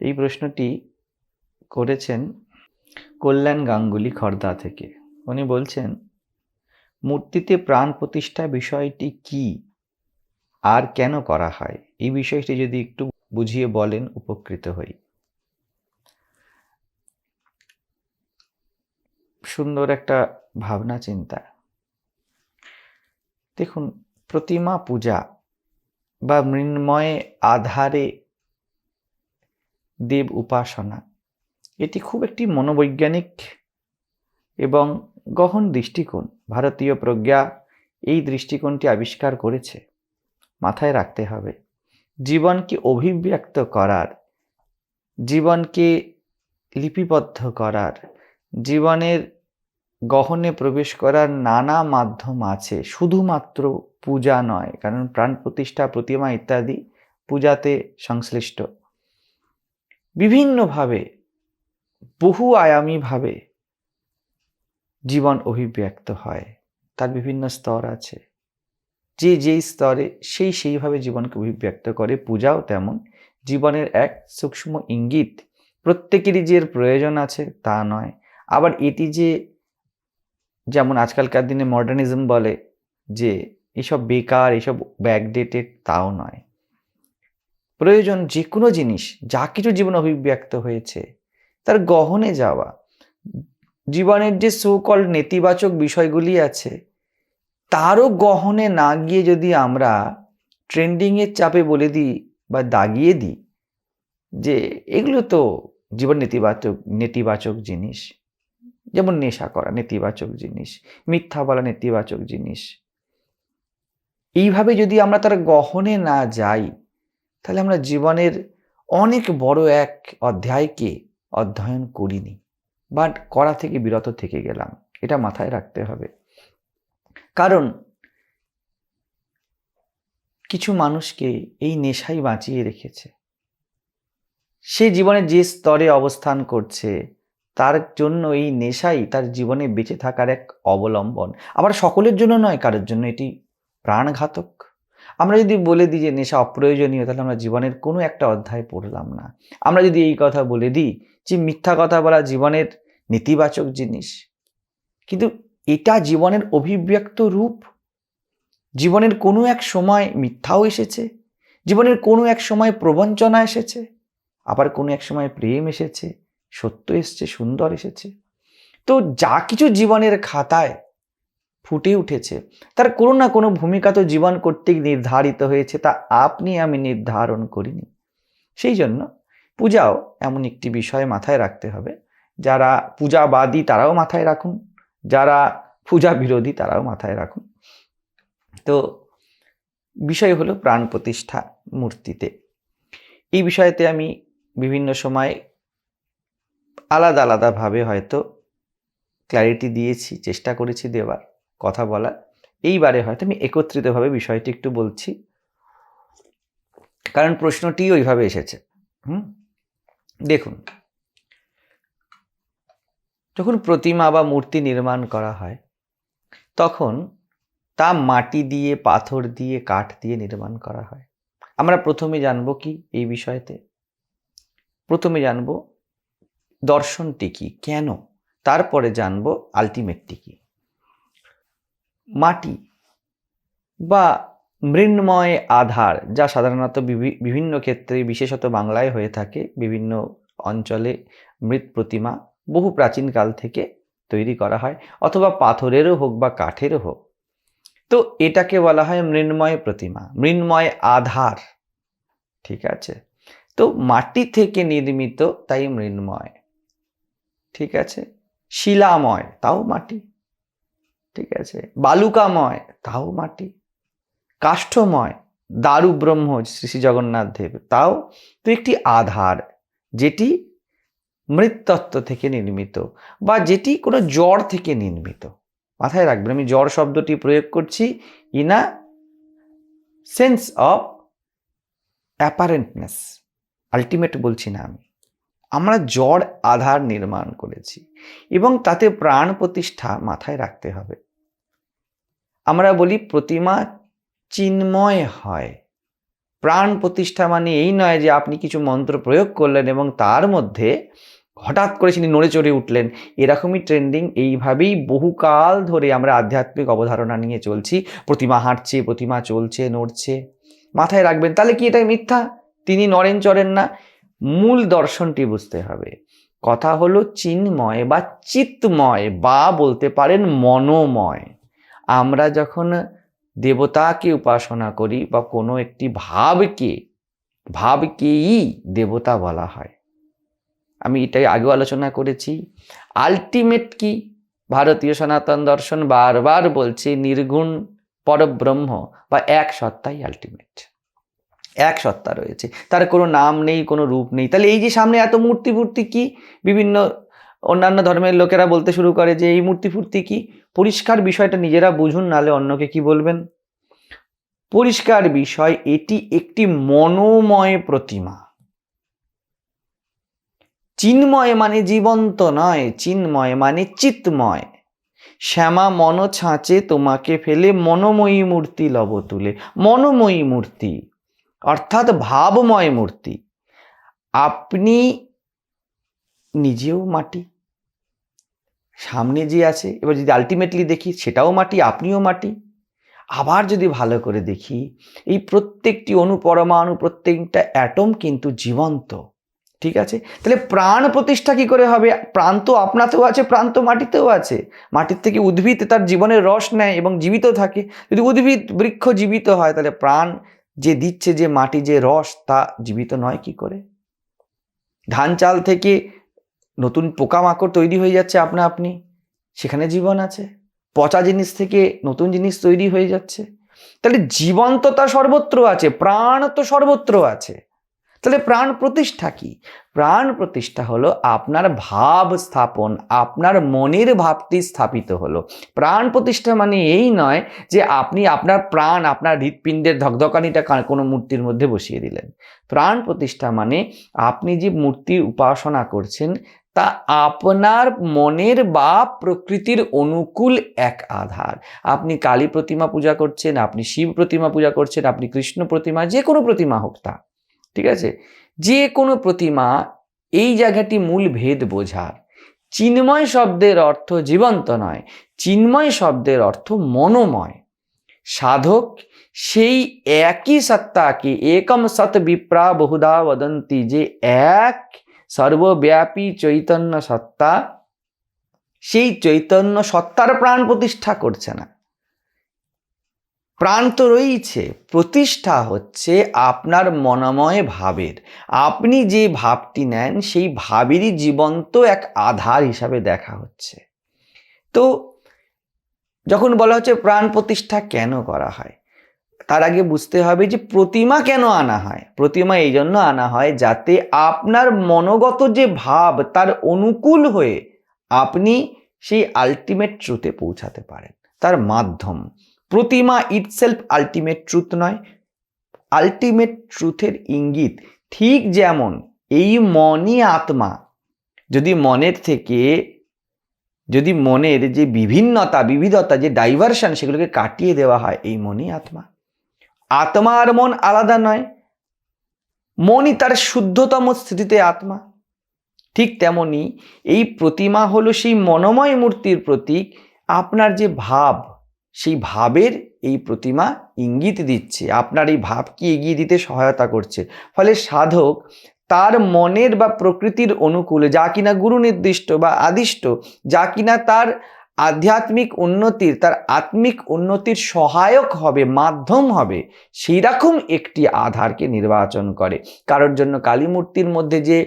এই প্রশ্নটি করেছেন কল্যাণ গাঙ্গুলি খর্দা থেকে। উনি বলছেন, মূর্তিতে প্রাণ প্রতিষ্ঠা বিষয়টি কি? আর কেন করা হয়? এই বিষয়টি যদি একটু বুঝিয়ে বলেন, উপকৃত হই। সুন্দর একটা ভাবনা চিন্তা। দেখুন, প্রতিমা পূজা বা মৃন্ময়ে আধারে দেব উপাসনা। এটি খুব একটি মনোবৈজ্ঞানিক এবং গহন দৃষ্টিকোণ। ভারতীয় প্রজ্ঞা এই দৃষ্টিকোণটি আবিষ্কার করেছে। মাথায় রাখতে হবে, জীবনকে অভিব্যক্ত করার, জীবনকে লিপিবদ্ধ করার, জীবনের গহনে প্রবেশ করার নানা মাধ্যম আছে। শুধুমাত্র পূজা নয়, কারণ প্রাণ প্রতিষ্ঠা, প্রতিমা ইত্যাদি পূজাতে সংশ্লিষ্ট। বিভিন্নভাবে বহু আয়ামীভাবে জীবন অভিব্যক্ত হয়। তার বিভিন্ন স্তর আছে। যে, যেই স্তরে সেই, সেইভাবে জীবনকে অভিব্যক্ত করে। পূজাও তেমন। জীবনের এক সূক্ষ্ম ইঙ্গিত প্রত্যেকেরই যে প্রয়োজন আছে তা নয়। আবার এটি যে, যেমন আজকালকার দিনে মডার্নিজম বলে যে, এসব বেকার, এসব ব্যাকডেটেড তাও নয়। প্রয়োজন যে কোনো জিনিস, যা কিছু জীবন অভিব্যক্ত হয়েছে, তার গহনে যাওয়া, জীবনের যে সুকল নেতিবাচক বিষয়গুলি আছে, তারও গহনে না গিয়ে যদি আমরা ট্রেন্ডিংয়ের চাপে বলে দিই বা দাগিয়ে দিই, যে এগুলো তো জীবন নেতিবাচক নেতিবাচক জিনিস। যেমন নেশা করা নেতিবাচক জিনিস, মিথ্যা বলা নেতিবাচক জিনিস। এইভাবে যদি আমরা তার গহনে না যাই তাহলে আমরা জীবনের অনেক বড় এক অধ্যায়কে অধ্যয়ন করিনি বাট করা থেকে বিরত থেকে গেলাম। এটা মাথায় রাখতে হবে। কারণ কিছু মানুষকে এই নেশাই বাঁচিয়ে রেখেছে। সে জীবনে যে স্তরে অবস্থান করছে, তার জন্য এই নেশাই তার জীবনে বেঁচে থাকার এক অবলম্বন। আবার সকলের জন্য নয়, কারোর জন্য এটি প্রাণঘাতক। আমরা যদি বলে দিই যে নেশা অপ্রয়োজনীয়, তাহলে আমরা জীবনের কোনো একটা অধ্যায় পড়লাম না। আমরা যদি এই কথা বলে দিই যে মিথ্যা কথা বলা জীবনের নেতিবাচক জিনিস, কিন্তু এটা জীবনের অভিব্যক্ত রূপ। জীবনের কোনো এক সময় মিথ্যাও এসেছে, জীবনের কোনো এক সময় প্রবঞ্চনা এসেছে, আবার কোনো এক সময় প্রেম এসেছে, সত্য এসছে, সুন্দর এসেছে। তো যা কিছু জীবনের খাতায় ফুটে উঠেছে। তার কোনো না কোনো ভূমিকা তো জীবন কর্তৃক নির্ধারিত হয়েছে, তা আপনি আমি নির্ধারণ করিনি। সেই জন্য পূজাও এমন একটি বিষয় মাথায় রাখতে হবে। যারা পূজাবাদী তারাও মাথায় রাখুন, যারা পূজা বিরোধী তারাও মাথায় রাখুন। তো বিষয় হলো প্রাণ প্রতিষ্ঠা মূর্তিতে। এই বিষয়তে আমি বিভিন্ন সময় আলাদা আলাদাভাবে হয়তো ক্ল্যারিটি দিয়েছি, চেষ্টা করেছি দেওয়ার। কথা বলা। এইবারে হয়তো আমি একত্রিতভাবে বিষয়টি একটু বলছি। কারণ প্রশ্নটি ওইভাবে এসেছে। হুম? দেখুন। যখন প্রতিমা বা মূর্তি নির্মাণ করা হয়, তখন তা মাটি দিয়ে, পাথর দিয়ে, কাঠ দিয়ে নির্মাণ করা হয়। আমরা প্রথমে জানব কি এই বিষয়তে? প্রথমে জানব দর্শনটি কি? কেন? তারপরে জানব আলটিমেটটি কি? মাটি বা মৃন্ময় আধার, যা সাধারণত বিভিন্ন ক্ষেত্রে, বিশেষত বাংলায় হয়ে থাকে। বিভিন্ন অঞ্চলে মৃৎ প্রতিমা বহু প্রাচীনকাল থেকে তৈরি করা হয়, অথবা পাথরেরও হোক বা কাঠেরও হোক। তো এটাকে বলা হয় মৃন্ময় প্রতিমা, মৃন্ময় আধার। ঠিক আছে? তো মাটি থেকে নির্মিত তাই মৃন্ময়। ঠিক আছে? শিলাময়, তাও মাটি। ঠিক আছে। বালুকাময়, তাও মাটি। কাষ্ঠময়, দারু ব্রহ্ম, শ্রী জগন্নাথ দেব। তাও তো একটি আধার, যেটি মৃত্যত্ব থেকে নির্মিত বা যেটি কোনো জ্বর থেকে নির্মিত। মাথায় রাখবেন, আমি জ্বর শব্দটি প্রয়োগ করছি in a sense of apparentness ultimate বলছি না আমি। আমরা জ্বর আধার নির্মাণ করেছি এবং তাতে প্রাণ প্রতিষ্ঠা মাথায় রাখতে হবে। আমরা বলি প্রতিমা চিন্ময় হয়। প্রাণ প্রতিষ্ঠা মানে এই নয় যে আপনি কিছু মন্ত্র প্রয়োগ করলেন এবং তার মধ্যে হঠাৎ করে তিনি নড়ে চড়ে উঠলেন। এরকমই ট্রেন্ডিং এইভাবেই বহুকাল ধরে আমরা আধ্যাত্মিক অবধারণা নিয়ে চলছি। প্রতিমা হাঁটছে, প্রতিমা চলছে, নড়ছে। মাথায় রাখবেন, তাহলে কি এটা মিথ্যা? তিনি নড়েন, চড়েন না। মূল দর্শনটি বুঝতে হবে। কথা হলো চিন্ময় বা চিত্তময় বা বলতে পারেন মনোময়। আমরা যখন দেবতাকে উপাসনা করি বা কোনো একটি ভাবকে, ভাবকেই দেবতা বলা হয়। আমি এটাই আগেও আলোচনা করেছি। আলটিমেট কি? ভারতীয় সনাতন দর্শন বারবার বলছে, নির্গুণ পরব্রহ্ম বা এক সত্তাই আলটিমেট এক সত্তা রয়েছে। তার কোনো নাম নেই, কোনো রূপ নেই। তাহলে এই যে সামনে এত মূর্তি ফুর্তি কি? বিভিন্ন অন্যান্য ধর্মের লোকেরা বলতে শুরু করে যে, এই মূর্তি ফুর্তি কি? পরিষ্কার বিষয়টা নিজেরা বুঝুন নালে অন্যকে কি বলবেন? পরিষ্কার বিষয়, এটি একটি মনোময় প্রতিমা। চিন্ময় মানে জীবন্ত নয়, চিন্ময় মানে চিত্তময় শ্যামা মন ছাঁচে তোমাকে ফেলে, মনোময়ী মূর্তি লব তুলে। মনোময়ী মূর্তি, অর্থাৎ ভাবময় মূর্তি। আপনি নিজেও মাটি। সামনে যে আছে, এবার যদি আলটিমেটলি দেখি, সেটাও মাটি, আপনিও মাটি। আবার যদি ভালো করে দেখি, এই প্রত্যেকটি অনুপরমাণু, প্রত্যেকটা অ্যাটম কিন্তু জীবন্ত, ঠিক আছে? তাহলে প্রাণ প্রতিষ্ঠা কি করে হবে? প্রাণ তো আপনাতেও আছে, প্রাণ তো মাটিতেও আছে। মাটির থেকে উদ্ভিদ তার জীবনের রস নেয় এবং জীবিত থাকে। যদি উদ্ভিদ বৃক্ষ জীবিত হয়, তাহলে প্রাণ যে দিচ্ছে যে মাটি যে রস, তা জীবিত নয় কি করে? ধান চাল থেকে নতুন পোকামাকড় তৈরি হয়ে যাচ্ছে আপনা আপনি। সেখানে জীবন আছে। পচা জিনিস থেকে নতুন জিনিস তৈরি হয়ে যাচ্ছে। তাহলে জীবন্ততা সর্বত্র আছে, প্রাণ তো সর্বত্র আছে। তাহলে প্রাণ প্রতিষ্ঠা কি? প্রাণ প্রতিষ্ঠা হলো আপনার ভাব স্থাপন, আপনার মনের ভাবটি স্থাপিত হলো। প্রাণ প্রতিষ্ঠা মানে এই নয় যে আপনি আপনার প্রাণ, আপনার হৃৎপিণ্ডের ধকধকানিটা কোনো মূর্তির মধ্যে বসিয়ে দিলেন। প্রাণ প্রতিষ্ঠা মানে আপনি যে মূর্তি উপাসনা করছেন তা আপনার মনের বা প্রকৃতির অনুকূল এক আধার। আপনি কালী প্রতিমা পূজা করছেন, আপনি শিব প্রতিমা পূজা করছেন, আপনি কৃষ্ণ প্রতিমা, যে কোনো প্রতিমা হোক তা, ঠিক আছে? যে কোনো প্রতিমা এই জায়গাটি মূল ভেদ বোঝার। চিন্ময় শব্দের অর্থ জীবন্ত নয়, চিন্ময় শব্দের অর্থ মনোময়। সাধক সেই একই সত্তাকে, একম সৎ বিপ্রা বহুধা বদন্তি, যে এক সর্বব্যাপী চৈতন্য সত্তা, সেই চৈতন্য সত্তার প্রাণ প্রতিষ্ঠা করছে না। প্রাণ তো রয়েছে প্রতিষ্ঠা হচ্ছে আপনার মনময় ভাবের। আপনি যে ভাবটি নেন, সেই ভাবেরই জীবন্ত এক আধার হিসাবে দেখা হচ্ছে। তো যখন বলা হচ্ছে প্রাণ প্রতিষ্ঠা কেন করা হয়? তার আগে বুঝতে হবে যে প্রতিমা কেন আনা হয়। প্রতিমা এই জন্য আনা হয় যাতে আপনার মনোগত যে ভাব তার অনুকূল হয়ে আপনি সেই আলটিমেট ট্রুথে পৌঁছাতে পারেন। তার মাধ্যম। প্রতিমা ইটসেলফ আলটিমেট ট্রুথ নয়। আলটিমেট ট্রুথের ইঙ্গিত ঠিক যেমন এই মনই আত্মা। যদি মনের থেকে, যদি মনের যে বিভিন্নতা, বিবিধতা, যে ডাইভারশন সেগুলোকে কাটিয়ে দেওয়া হয়, এই মনই আত্মা। আত্মা আর মন আলাদা নয়, মনই তার শুদ্ধতম স্থিতিতে আত্মা। ঠিক তেমনি এই প্রতিমা হলো সেই মনোময় মূর্তির প্রতীক, আপনার যে ভাব, সেই ভাবের এই প্রতিমা ইঙ্গিত দিচ্ছে, আপনার এই ভাবকে এগিয়ে দিতে সহায়তা করছে। ফলে সাধক তার মনের বা প্রকৃতির অনুকূলে, যা কিনা গুরু নির্দিষ্ট বা আদিষ্ট, যা কিনা তার আধ্যাত্মিক উন্নতির, তার আত্মিক উন্নতির সহায়ক হবে, মাধ্যম হবে সেই রকম একটি আধারকে নির্বাচন করে। কারোর জন্য কালী মূর্তির মধ্যে যে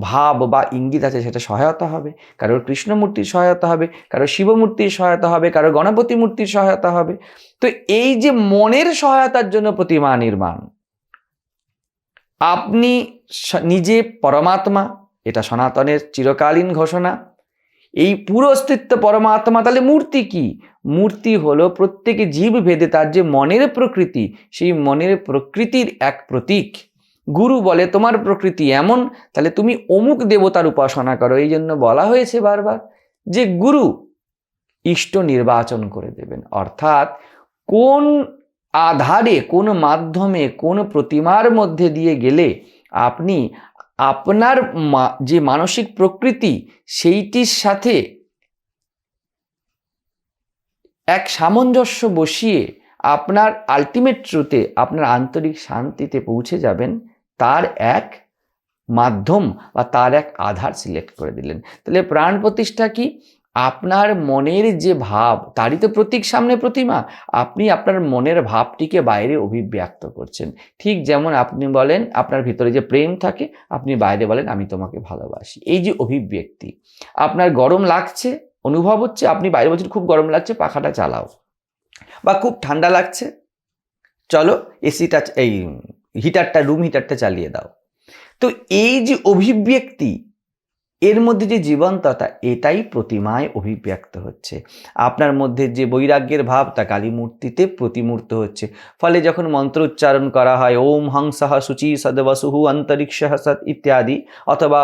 ভাব বা ইঙ্গিত আছে, সেটা সহায়তা হবে। কারোর কৃষ্ণমূর্তির সহায়তা হবে কারও শিবমূর্তির সহায়তা হবে কারও গণপতি মূর্তির সহায়তা হবে। তো এই যে মনের সহায়তার জন্য প্রতিমা নির্মাণ, আপনি নিজে পরমাত্মা, এটা সনাতনের চিরকালীন ঘোষণা এই পুরো অস্তিত্ব পরমাত্মা তাহলে মূর্তি কি? মূর্তি হলো প্রত্যেকে জীব ভেদে তার যে মনের প্রকৃতি, সেই মনের প্রকৃতির এক প্রতীক। গুরু বলে, তোমার প্রকৃতি এমন, তাহলে তুমি অমুক দেবতার উপাসনা করো। এই জন্য বলা হয়েছে বারবার যে গুরু ইষ্ট নির্বাচন করে দেবেন। অর্থাৎ কোন আধারে, কোন মাধ্যমে, কোন প্রতিমার মধ্যে দিয়ে গেলে আপনি আপনার যে মানসিক প্রকৃতি, সেইটির সাথে এক সামঞ্জস্য বসিয়ে আপনার আলটিমেট ট্রুতে আপনার আন্তরিক শান্তিতে পৌঁছে যাবেন, তার এক মাধ্যম বা তার এক আধার সিলেক্ট করে দিলেন। তাহলে প্রাণ প্রতিষ্ঠা কি? আপনার মনের যে ভাব, তারই তো প্রতীক সামনে প্রতিমা। আপনি আপনার মনের ভাবটিকে বাইরে অভিব্যক্ত করছেন। ঠিক যেমন আপনি বলেন, আপনার ভিতরে যে প্রেম থাকে, আপনি বাইরে বলেন, আমি তোমাকে ভালোবাসি। এই যে অভিব্যক্তি, আপনার গরম লাগছে, অনুভব হচ্ছে, আপনি বাইরে বলছেন, খুব গরম লাগছে, পাখাটা চালাও। বা, খুব ঠান্ডা লাগছে, চলো এসিটা এই হিটারটা রুম হিটারটা চালিয়ে দাও। তো এই যে অভিব্যক্তি এর মধ্যে যে জীবন্ততা এটাই প্রতিমায় অভিব্যক্ত হচ্ছে। আপনার মধ্যে যে বৈরাগ্যের ভাব, তা কালী মূর্তিতে প্রতিমূর্ত হচ্ছে। ফলে যখন মন্ত্র উচ্চারণ করা হয়, ওম হংসহ সুচি সদবসুহু অন্তরিক্ষ সৎ ইত্যাদি, অথবা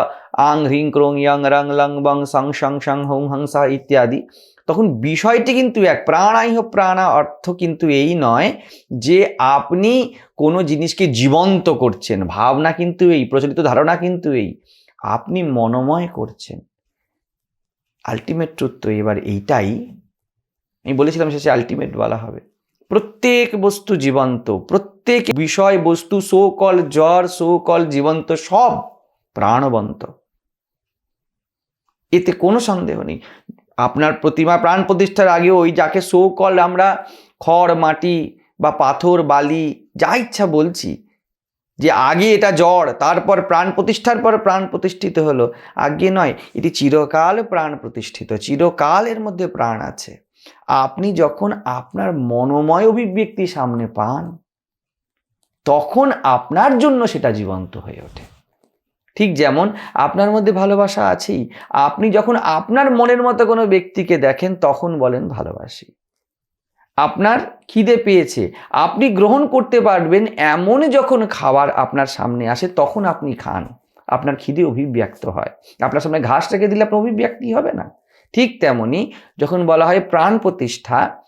আং হ্রিং ক্রোং ইয়ং রং লং বং সং সং সং হোং হংসা ইত্যাদি, তখন বিষয়টি কিন্তু এক প্রাণাইহ প্রাণা, অর্থ কিন্তু এই নয় যে আপনি কোনো জিনিসকে জীবন্ত করছেন। ভাবনা কিন্তু এই, প্রচলিত ধারণা কিন্তু এই। আপনি মনোময় করছেন। আলটিমেট ট্রুথ তো এবার এইটাই। আমি বলেছিলাম শেষে আলটিমেট বলা হবে। প্রত্যেক বস্তু জীবন্ত, প্রত্যেক বিষয় বস্তু সো কল জ্বর সো কল জীবন্ত সব প্রাণবন্ত। এতে কোনো সন্দেহ নেই। আপনার প্রতিমা প্রাণ প্রতিষ্ঠার আগে ওই যাকে সো কল আমরা খড়, মাটি বা পাথর, বালি, যা ইচ্ছা বলছি যে আগে এটা জ্বর, তারপর প্রাণ প্রতিষ্ঠার পর প্রাণ প্রতিষ্ঠিত হলো। আগে নয়, এটি চিরকাল প্রাণ প্রতিষ্ঠিত চিরকাল এর মধ্যে প্রাণ আছে। আপনি যখন আপনার মনোময় অভিব্যক্তি সামনে পান, তখন আপনার জন্য সেটা জীবন্ত হয়ে ওঠে। ঠিক যেমন আপনার মধ্যে ভালোবাসা আছেই, আপনি যখন আপনার মনের মতো কোনো ব্যক্তিকে দেখেন, তখন বলেন ভালোবাসি। আপনার খিদে পেয়েছে। আপনি গ্রহণ করতে পারবেন এমন যখন খাবার আপনার সামনে আসে তখন আপনি খান। আপনার খিদে অভিব্যক্ত হয়। আপনার সামনে ঘাস রেখে দিলে আপনার অভিব্যক্তি হবে না। ঠিক তেমনি যখন বলা হয় প্রাণ প্রতিষ্ঠা,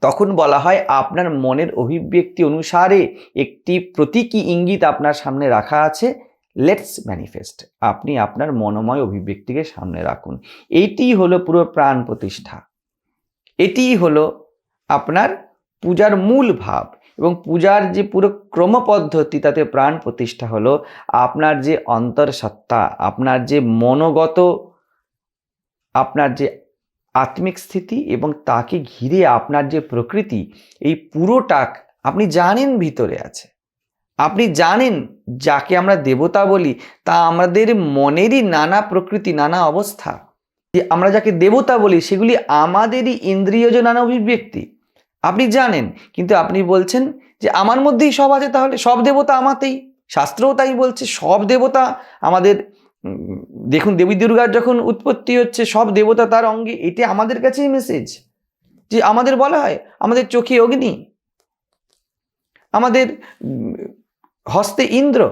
তখন বলা হয় আপনার মনের অভিব্যক্তি অনুসারে একটি প্রতীকী ইঙ্গিত আপনার সামনে রাখা আছে। লেটস ম্যানিফেস্ট আপনি আপনার মনোময় অভিব্যক্তিকে সামনে রাখুন। এইটি হলো পুরো প্রাণ প্রতিষ্ঠা। এটিই হলো আপনার পূজার মূল ভাব এবং পূজার যে পুরো ক্রমপদ্ধতি, তাতে প্রাণ প্রতিষ্ঠা হলো আপনার যে অন্তর্সত্তা আপনার যে মনোগত, আপনার যে আত্মিক স্থিতি এবং তাকে ঘিরে আপনার যে প্রকৃতি, এই পুরোটাক আপনি জানেন ভিতরে আছে। আপনি জানেন যাকে আমরা দেবতা বলি, তা আমাদের মনেরই নানা প্রকৃতি, নানা অবস্থা। যে আমরা যাকে দেবতা বলি, সেগুলি আমাদেরই ইন্দ্রিয়জ নানা অভিব্যক্তি। আপনি জানেন, কিন্তু আপনি বলছেন যে আমার মধ্যেই সব আছে, তাহলে সব দেবতা আমাতেই। শাস্ত্রও তাই বলছে, সব দেবতা আমাদের দেখুন দেবী দুর্গার যখন উৎপত্তি হচ্ছে, সব দেবতা তার অঙ্গে, এটি আমাদের কাছেই মেসেজ যে আমাদের বলা হয়, আমাদের চোখে অগ্নি, আমাদের হস্তে ইন্দ্র,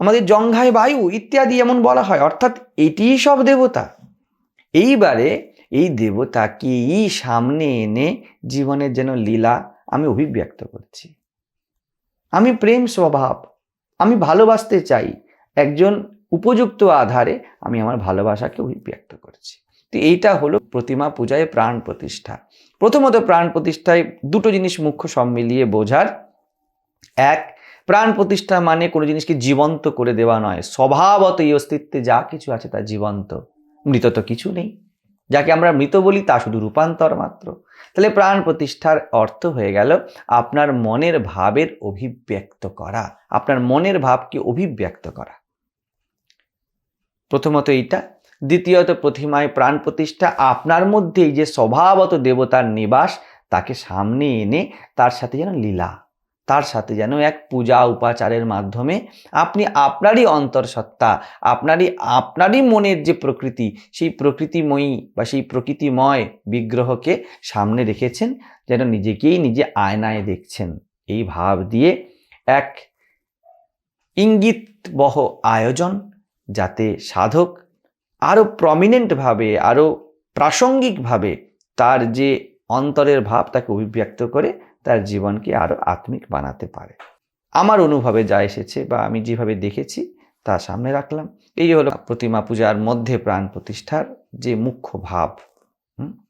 আমাদের জঙ্ঘায় বায়ু ইত্যাদি এমন বলা হয়, অর্থাৎ এটিই সব দেবতা। এইবারে এই দেবতাকেই সামনে এনে জীবনের যেন লীলা আমি অভিব্যক্ত করছি। আমি প্রেম স্বভাব, আমি ভালোবাসতে চাই, একজন উপযুক্ত আধারে আমি আমার ভালোবাসাকে অভিব্যক্ত করছি। তো এইটা হলো প্রতিমা পূজায় প্রাণ প্রতিষ্ঠা। প্রথমত প্রাণ প্রতিষ্ঠায় দুটো জিনিস মুখ্য সব মিলিয়ে বোঝার। এক, প্রাণ প্রতিষ্ঠা মানে কোনো জিনিসকে জীবন্ত করে দেওয়া নয়। স্বভাবত এই অস্তিত্বে যা কিছু আছে তা জীবন্ত। মৃত তো কিছু নেই। যাকে আমরা মৃত বলি তা শুধু রূপান্তর মাত্র। তাহলে প্রাণ প্রতিষ্ঠার অর্থ হয়ে গেল আপনার মনের ভাবের অভিব্যক্ত করা। আপনার মনের ভাবকে অভিব্যক্ত করা। প্রথমত এইটা। দ্বিতীয়ত প্রতিমায় প্রাণ প্রতিষ্ঠা। আপনার মধ্যে এই যে স্বভাবত দেবতার নিবাস, তাকে সামনে এনে তার সাথে যেন লীলা তার সাথে যেন এক পূজা উপাচারের মাধ্যমে আপনি আপনারই অন্তর্সত্তা আপনারই আপনারই মনের যে প্রকৃতি, সেই প্রকৃতিময়ী বা সেই প্রকৃতিময় বিগ্রহকে সামনে রেখেছেন, যেন নিজেকেই নিজে আয়নায় দেখছেন। এই ভাব দিয়ে এক ইঙ্গিতবহ আয়োজন যাতে সাধক আরও প্রমিনেন্টভাবে আরও প্রাসঙ্গিকভাবে তার যে অন্তরের ভাব তাকে অভিব্যক্ত করে তার জীবনকে আরও আত্মিক বানাতে পারে। আমার অনুভবে যা এসেছে বা আমি যেভাবে দেখেছি তা সামনে রাখলাম। এই হলো প্রতিমা পূজার মধ্যে প্রাণ প্রতিষ্ঠার যে মুখ্য ভাব। হুম?